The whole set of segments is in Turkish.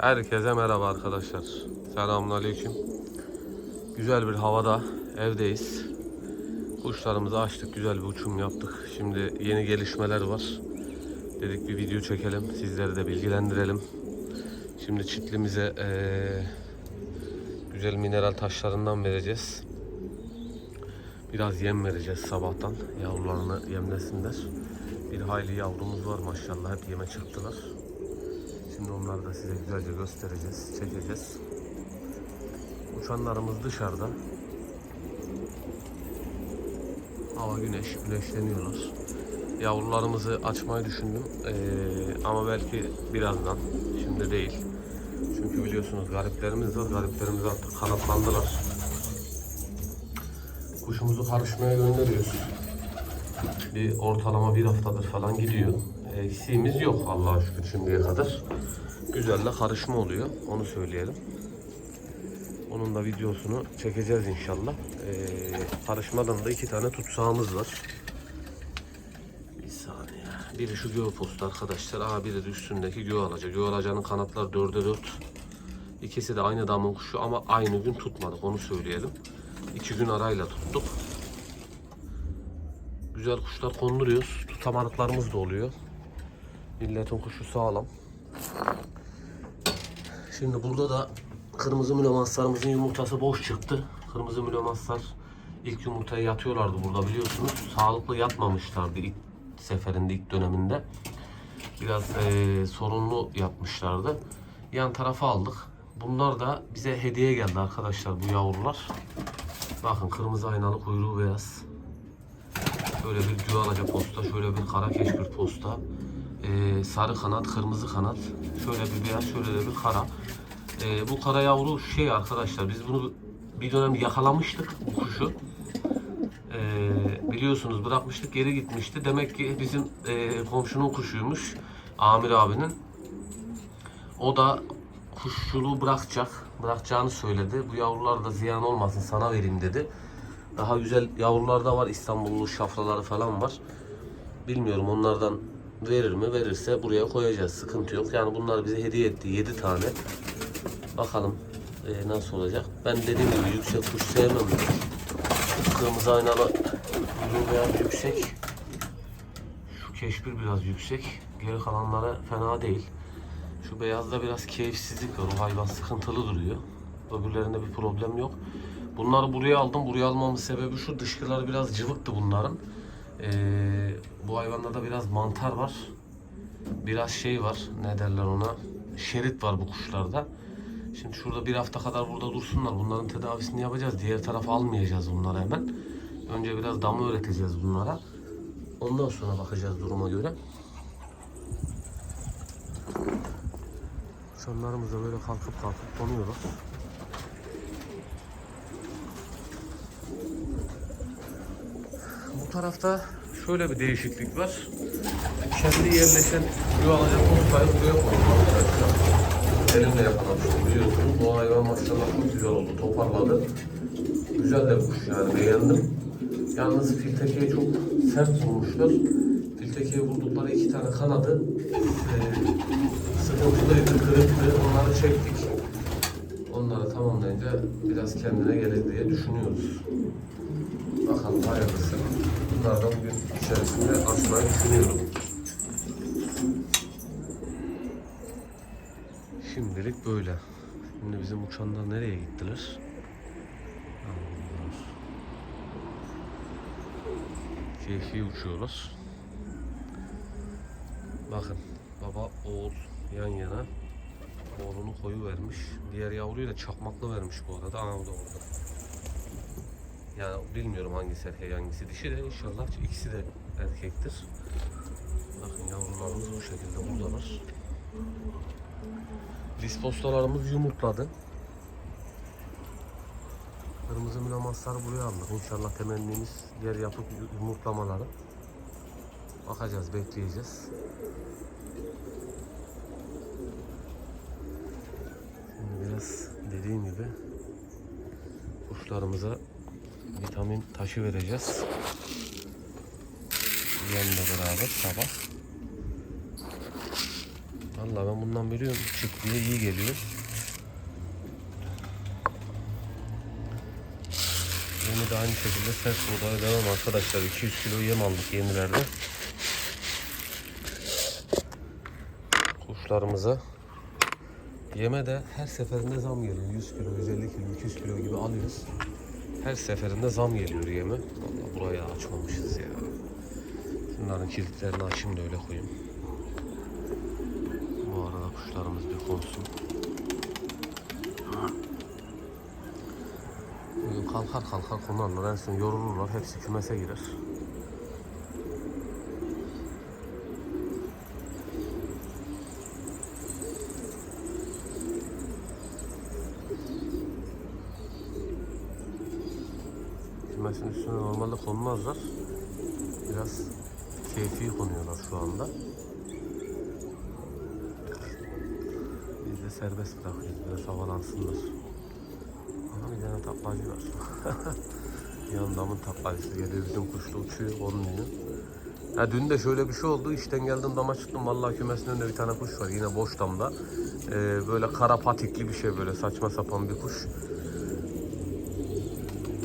Herkese merhaba arkadaşlar. Selamünaleyküm. Güzel bir havada evdeyiz. Kuşlarımızı açtık, güzel bir uçum yaptık. Şimdi yeni gelişmeler var. Dedik bir video çekelim, sizleri de bilgilendirelim. Şimdi çitlimize eee, güzel mineral taşlarından vereceğiz. Biraz yem vereceğiz sabahtan. Yavrularını yemlesinler. Bir hayli yavrumuz var maşallah. Hep yeme çıktılar. Şimdi onları da size güzelce göstereceğiz, çekeceğiz. Uçanlarımız dışarıda. Hava güneş, güneşleniyorlar. Yavrularımızı açmayı düşündüm Ee, ama belki birazdan, şimdi değil. Çünkü biliyorsunuz gariplerimiz var, gariplerimiz artık kanatlandılar. Kuşumuzu karışmaya gönderiyoruz. Bir ortalama bir haftadır falan gidiyor. Eksiğimiz yok Allah'a şükür şimdiye kadar. Güzel de karışma oluyor. Onu söyleyelim. Onun da videosunu çekeceğiz inşallah. Ee, karışmadan da iki tane tutsağımız var. Bir saniye. Biri şu göğe arkadaşlar. Aa biri de üstündeki göğe alaca. Göğe alacanın kanatları dörde dört. İkisi de aynı damın kuşu ama aynı gün tutmadık onu söyleyelim. İki gün arayla tuttuk. Güzel kuşlar konduruyoruz. Tutamadıklarımız da oluyor. Milletin kuşu sağlam. Şimdi burada da kırmızı mülemaslarımızın yumurtası boş çıktı. Kırmızı mülemaslar ilk yumurtaya yatıyorlardı burada biliyorsunuz. Sağlıklı yatmamışlardı ilk seferinde, ilk döneminde. Biraz eee, sorunlu yapmışlardı. Yan tarafa aldık. Bunlar da bize hediye geldi arkadaşlar bu yavrular. Bakın kırmızı aynalı kuyruğu beyaz. Şöyle bir güvalaca posta, şöyle bir kara keşkül posta. Ee, sarı kanat, kırmızı kanat. Şöyle bir beyaz, şöyle de bir kara. Ee, bu kara yavru şey arkadaşlar, biz bunu bir dönem yakalamıştık bu kuşu. Ee, biliyorsunuz bırakmıştık, geri gitmişti. Demek ki bizim e, komşunun kuşuymuş, Amir abinin. O da kuşçuluğu bırakacak, bırakacağını söyledi. Bu yavrular da ziyan olmasın sana vereyim dedi. Daha güzel yavrular da var. İstanbullu şafraları falan var. Bilmiyorum onlardan verir mi? Verirse buraya koyacağız. Sıkıntı yok. Yani bunlar bize hediye etti. 7 tane. Bakalım e, nasıl olacak. Ben dediğim gibi yüksek kuş sevmem. Kırmızı aynalı biraz yüksek. Şu keşbir biraz yüksek. Geri kalanları fena değil. Şu beyazda biraz keyifsizlik var. O hayvan sıkıntılı duruyor. Öbürlerinde bir problem yok. Bunları buraya aldım. Buraya almamın sebebi şu. Dışkıları biraz cıvıktı bunların. Ee, bu hayvanda da biraz mantar var. Biraz şey var. Ne derler ona? Şerit var bu kuşlarda. Şimdi şurada bir hafta kadar burada dursunlar. Bunların tedavisini yapacağız. Diğer tarafa almayacağız bunları hemen. Önce biraz damı öğreteceğiz bunlara. Ondan sonra bakacağız duruma göre. Şunlarımız da böyle kalkıp kalkıp konuyoruz. Bu tarafta şöyle bir değişiklik var. Kendi yerleşen yuvalacak postayı buraya koydum arkadaşlar. Elimle yakalamıştım biliyorsunuz. Bu hayvan maşallah çok güzel oldu. Toparladı. Güzel de kuş yani beğendim. Yalnız filtekeyi çok sert vurmuşlar. Filtekeyi vurdukları iki tane kanadı e, sıkıntılıydı, kırıktı. Onları çektik. Onları tamamlayınca biraz kendine gelir diye düşünüyoruz. Bakalım hayırlısı. Bunlardan bugün içerisinde açmayı düşünüyorum. Şimdilik böyle. Şimdi bizim uçanlar nereye gittiler? Keyfi uçuyorlar. Bakın baba oğul yan yana. Oğlunu koyu vermiş. Diğer yavruyu da çakmaklı vermiş bu arada. O da orada. Yani bilmiyorum hangisi erkek hangisi dişi de inşallah ikisi de erkektir. Bakın yavrularımız bu şekilde buradalar. Dispostalarımız yumurtladı. Kırmızı mülamasları buraya aldık. İnşallah temennimiz yer yapıp yumurtlamaları. Bakacağız, bekleyeceğiz. Şimdi biraz dediğim gibi kuşlarımıza vitamin taşı vereceğiz. Yemle beraber sabah. Vallahi ben bundan biliyorum. Çıktığı iyi geliyor. Yemi de aynı şekilde sert buğdaya devam arkadaşlar. 200 kilo yem aldık yenilerden. Kuşlarımıza. Yeme de her seferinde zam geliyor. 100 kilo, 150 kilo, 200 kilo gibi alıyoruz. Her seferinde zam geliyor yeme. Vallahi burayı açmamışız ya. Şunların kilitlerini açayım da öyle koyayım. Bu arada kuşlarımız bir konsun. Bugün kalkar kalkar konarlar. En son yorulurlar. Hepsi kümese girer. Üstüne normalde konmazlar. Biraz keyfi konuyorlar şu anda. Biz de serbest bırakıyoruz. Biraz havalansınlar. Aha bir tane taklacı var. Yan damın taklacısı geliyor bizim kuşla uçuyor onun diyor. Ha dün de şöyle bir şey oldu. İşten geldim dama çıktım. Vallahi kümesin önünde bir tane kuş var. Yine boş damda. Ee, böyle kara patikli bir şey böyle saçma sapan bir kuş.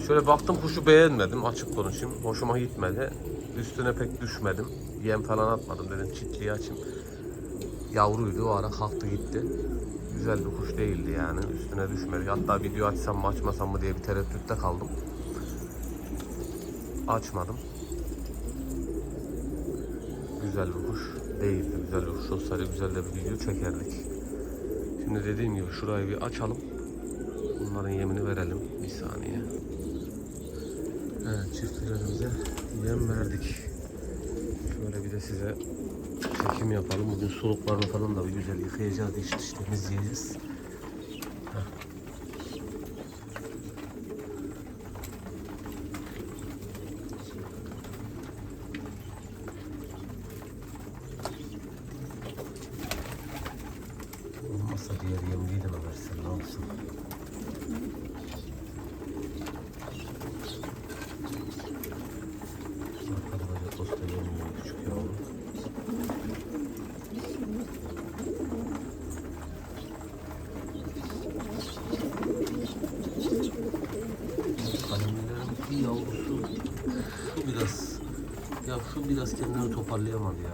Şöyle baktım kuşu beğenmedim açık konuşayım. Hoşuma gitmedi. Üstüne pek düşmedim. Yem falan atmadım dedim çitliği açayım. Yavruydu o ara kalktı gitti. Güzel bir kuş değildi yani üstüne düşmedi. Hatta video açsam mı açmasam mı diye bir tereddütte kaldım. Açmadım. Güzel bir kuş değildi. Güzel bir kuş olsaydı güzel de bir video çekerdik. Şimdi dediğim gibi şurayı bir açalım. Bunların yemini verelim. Bir saniye. Evet çiftçilerimize yem verdik. Şöyle bir de size çekim yapalım. Bugün suluklarını falan da bir güzel yıkayacağız, diş diş temizleyeceğiz. Heh. Olmazsa diğer yemliği de mi versen ne olsun? Arkada böyle posta yemiyor küçük yavrum. Kalemlerin bir yavrusu şu biraz ya şu biraz kendini toparlayamadı ya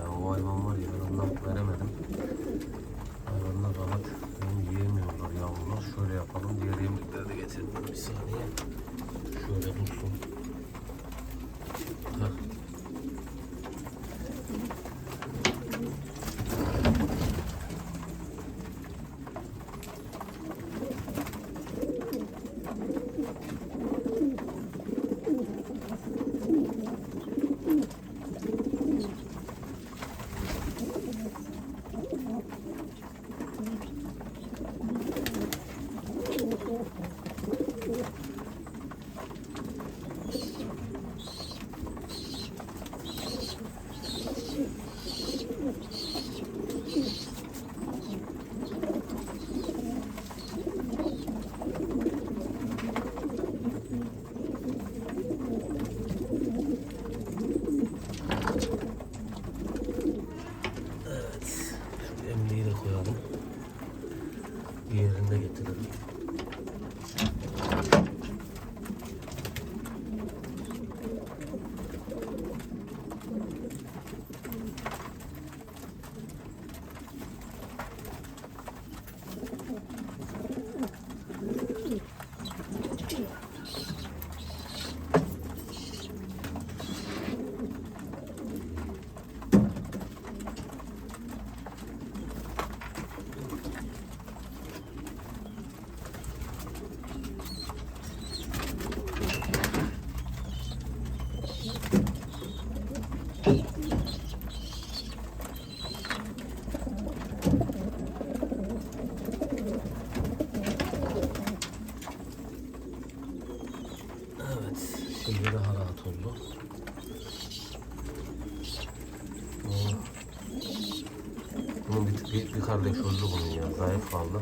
kardeş öldü bunun ya. Zayıf kaldı.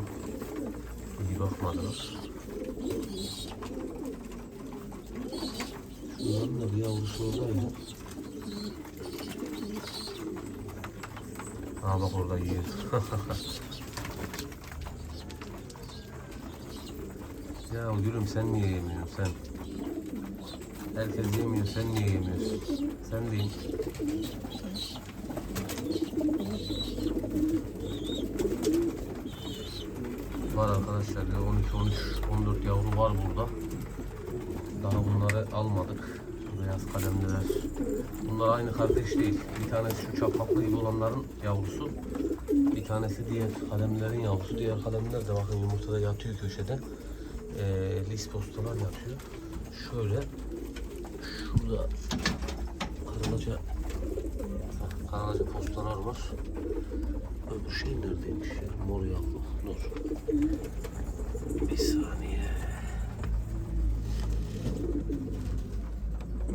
İyi bakmadılar. Şunların da bir yavrusu oradaydı. Ha bak orada yiyor. ya gülüm sen niye yemiyorsun sen? Herkes yemiyor sen niye yemiyorsun? Sen değil. Var arkadaşlar ya 12, 13, 14 yavru var burada. Daha bunları almadık. Beyaz kalemliler. Bunlar aynı kardeş değil. Bir tanesi şu çapaklı gibi olanların yavrusu. Bir tanesi diğer kalemlerin yavrusu. Diğer kalemler de bakın yumurtada yatıyor köşede. Ee, lis postalar yatıyor. Şöyle şurada karalaca karalaca postalar var. Öbür şey neredeymiş ya? Mor yavru. Dur. Bir saniye.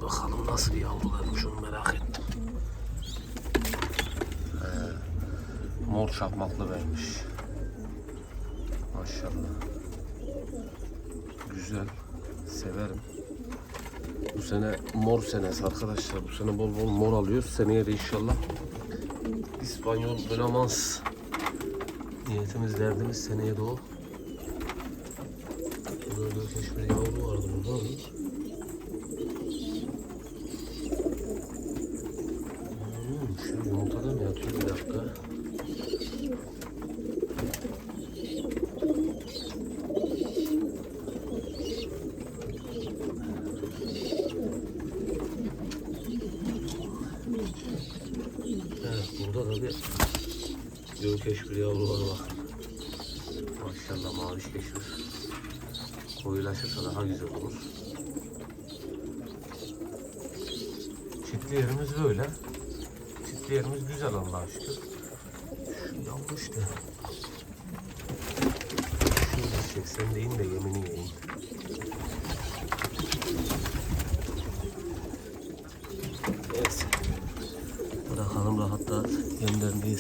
Bakalım nasıl bir yavrularmış onu merak ettim. He, mor çakmaklı vermiş. Maşallah. Güzel. Sene mor senesi arkadaşlar. Bu sene bol bol mor alıyoruz. Seneye de inşallah İspanyol Blamans niyetimiz derdimiz seneye de o. Burada keşfir yavru vardı burada. Hmm, şu yumurtada mı yatıyor bir dakika? Evet burada da bir gökeş bir yavru var. Maşallah maviş keşfir. Koyulaşırsa daha güzel olur. Çitli yerimiz böyle. Çitli yerimiz güzel Allah'a şükür. Şu yavru işte. Şunu çeksen deyin de yemini yiyin. Neyse. Bırakalım rahat rahat yemlerini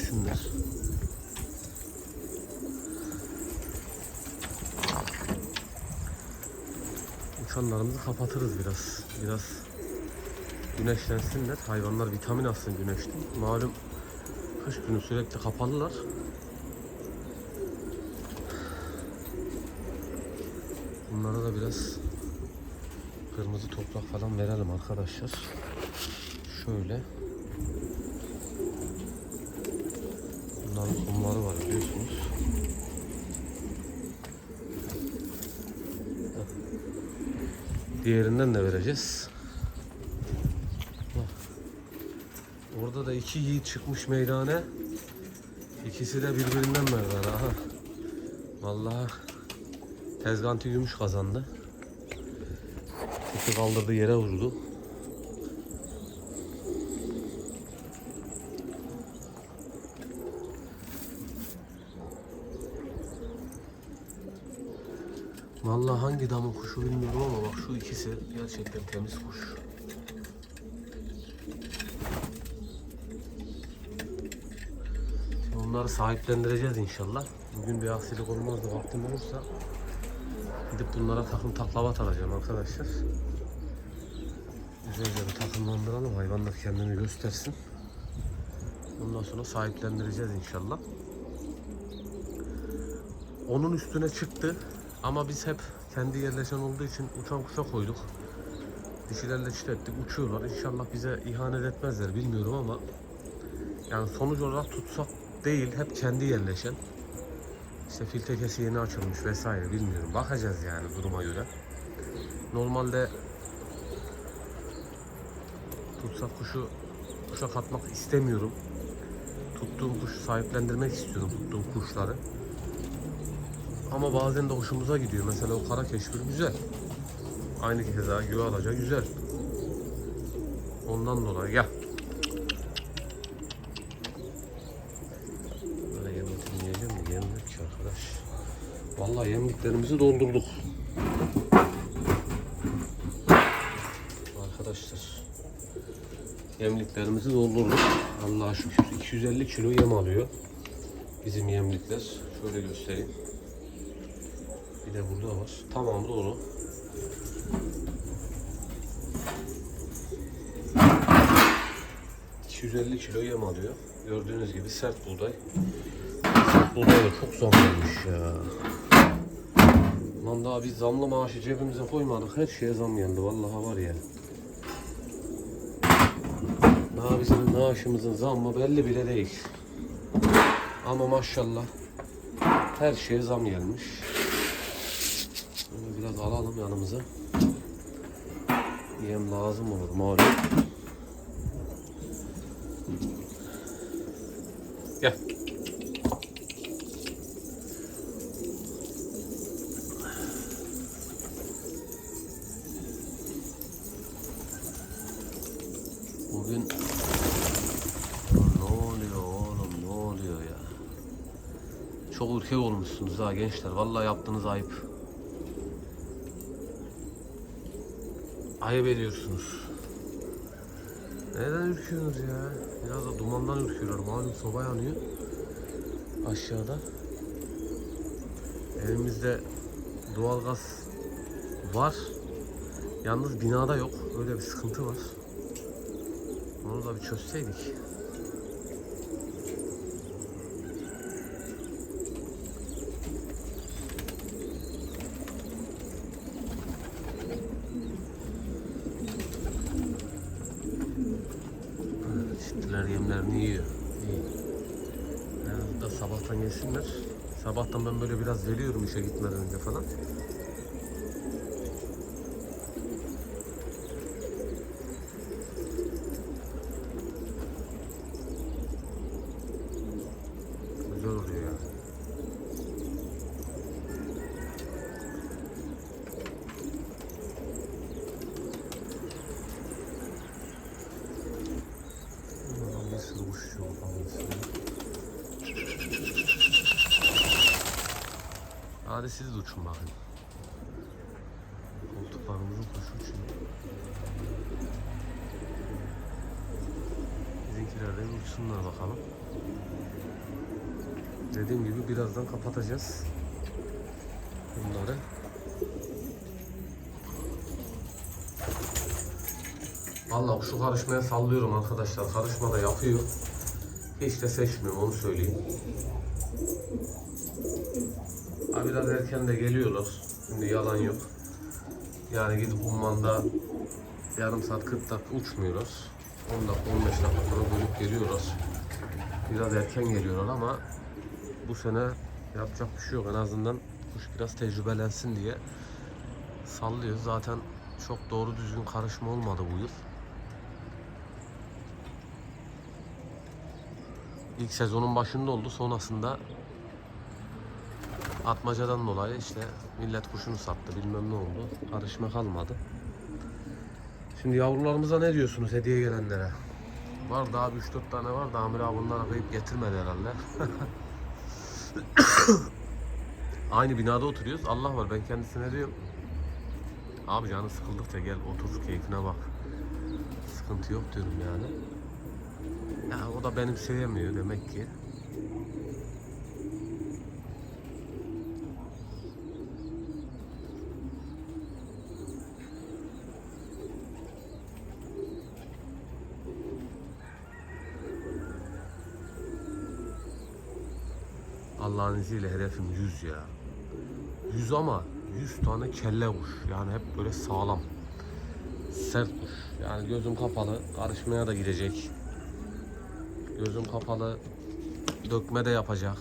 yesinler. Uçanlarımızı kapatırız biraz. Biraz güneşlensinler. Hayvanlar vitamin alsın güneşten. Malum kış günü sürekli kapalılar. Bunlara da biraz kırmızı toprak falan verelim arkadaşlar. Şöyle. Bunların kumları var biliyorsunuz. Diğerinden de vereceğiz. Orada da iki yiğit çıkmış meydane. İkisi de birbirinden merdane. Aha. Vallahi tezgantı gümüş kazandı. İpi kaldırdı yere vurdu. Vallahi hangi damın kuşu bilmiyorum ama bak şu ikisi gerçekten temiz kuş. Onları sahiplendireceğiz inşallah. Bugün bir aksilik olmaz da vaktim olursa gidip bunlara takım taklavat alacağım arkadaşlar. Güzelce bir takımlandıralım. Hayvanlar kendini göstersin. Ondan sonra sahiplendireceğiz inşallah. Onun üstüne çıktı. Ama biz hep kendi yerleşen olduğu için uçan kuşa koyduk. Dişilerle çiftlettik, uçuyorlar. İnşallah bize ihanet etmezler bilmiyorum ama yani sonuç olarak tutsak değil, hep kendi yerleşen. İşte fil tekesi yeni açılmış vesaire bilmiyorum. Bakacağız yani duruma göre. Normalde tutsak kuşu kuşa katmak istemiyorum. Tuttuğum kuşu sahiplendirmek istiyorum tuttuğum kuşları. Ama bazen de hoşumuza gidiyor. Mesela o kara keşfir güzel. Aynı keza göğe alaca güzel. Ondan dolayı gel. Böyle yemekini yiyeceğim yemlik ki arkadaş. Vallahi yemliklerimizi doldurduk. Arkadaşlar. Yemliklerimizi doldurduk. Allah'a şükür 250 kilo yem alıyor. Bizim yemlikler. Şöyle göstereyim. Bir de burada var. Tamam dolu. ...250 kilo yem alıyor. Gördüğünüz gibi sert buğday. Sert buğday da çok zam gelmiş ya. Lan daha biz zamlı maaşı cebimize koymadık. Her şeye zam geldi. Vallahi var ya. Daha bizim maaşımızın zammı belli bile değil. Ama maşallah her şeye zam gelmiş. Bunu biraz alalım yanımıza. Yem lazım olur malum. Gel. Bugün ne oluyor oğlum ne oluyor ya? Çok ürkek olmuşsunuz ha gençler. Vallahi yaptığınız ayıp. Ayıp ediyorsunuz. Neden ürküyorsunuz ya? Biraz da dumandan ürküyorlar. Malum soba yanıyor. Aşağıda. Evimizde doğalgaz var. Yalnız binada yok. Öyle bir sıkıntı var. Onu da bir çözseydik. Çiftçiler yemlerini yiyor. İyi. Yani da sabahtan yesinler. Sabahtan ben böyle işe gitmeden önce falan. Güzel oluyor yani. Ulan bir sürü kuş uçuyor bakalım üstüne. Uçun bakın. Koltuklarımızın kuşu uçuyor. Bizimkiler de bir uçsunlar bakalım. Dediğim gibi birazdan kapatacağız. Bunları. Vallahi şu karışmaya sallıyorum arkadaşlar. Karışma da yapıyor. Hiç de seçmiyorum onu söyleyeyim. Biraz erken de geliyorlar. Şimdi yalan yok. Yani gidip ummanda yarım saat 40 dakika uçmuyorlar. 10 dakika 15 dakika sonra dönüp geliyorlar. Biraz erken geliyorlar ama bu sene yapacak bir şey yok. En azından kuş biraz tecrübelensin diye sallıyoruz. Zaten çok doğru düzgün karışma olmadı bu yıl. İlk sezonun başında oldu. Sonrasında atmacadan dolayı işte millet kuşunu sattı. Bilmem ne oldu. Karışma kalmadı. Şimdi yavrularımıza ne diyorsunuz hediye gelenlere? Var daha 3-4 tane var da Amir abi bunları kıyıp getirmedi herhalde. Aynı binada oturuyoruz. Allah var ben kendisine diyorum. Abi canı sıkıldıkça gel otur keyfine bak. Sıkıntı yok diyorum yani. Ya o da benim sevmiyor demek ki. Allah'ın izniyle hedefim 100 ya. 100 ama 100 tane kelle kuş. Yani hep böyle sağlam. Sert kuş. Yani gözüm kapalı. Karışmaya da girecek. Gözüm kapalı. Dökme de yapacak.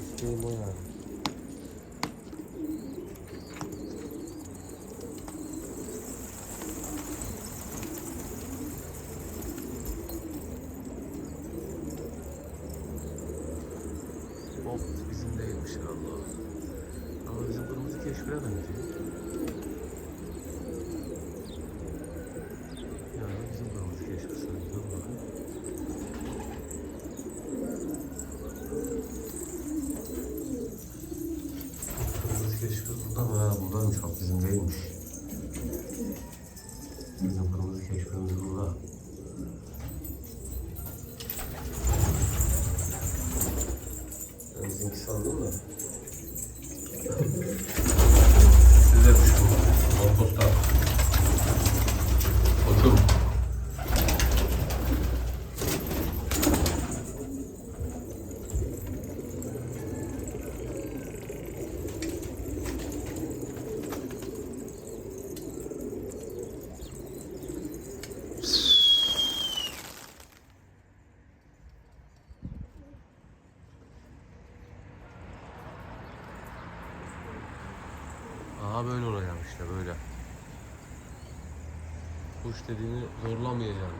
İsteğim o yani. O bizim değilmiş Allah. Ama bizim kırmızı keşfire benziyor. Bizim kırmızı keşfi sanki. Bakın. Kırmızı keşfi burada mı? Buradaymış bizim değilmiş. Bizim kırmızı keşfimiz burada. Ben bizimki sandım da. Size düştüm. Ortosta. Otur. Daha böyle olacak işte böyle. Kuş dediğini zorlamayacaksın.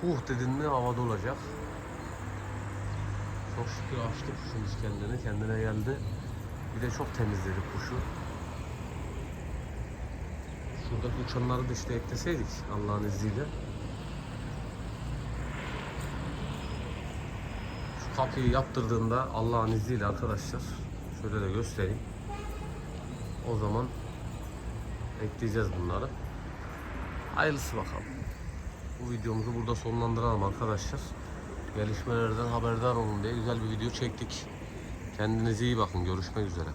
Huh dedin mi havada olacak. Çok şükür açtı kuşumuz kendini. Kendine geldi. Bir de çok temizledi kuşu. Şuradaki uçanları da işte ekleseydik Allah'ın izniyle. Şu kapıyı yaptırdığında Allah'ın izniyle arkadaşlar şöyle de göstereyim. O zaman ekleyeceğiz bunları. Hayırlısı bakalım. Bu videomuzu burada sonlandıralım arkadaşlar. Gelişmelerden haberdar olun diye güzel bir video çektik. Kendinize iyi bakın. Görüşmek üzere.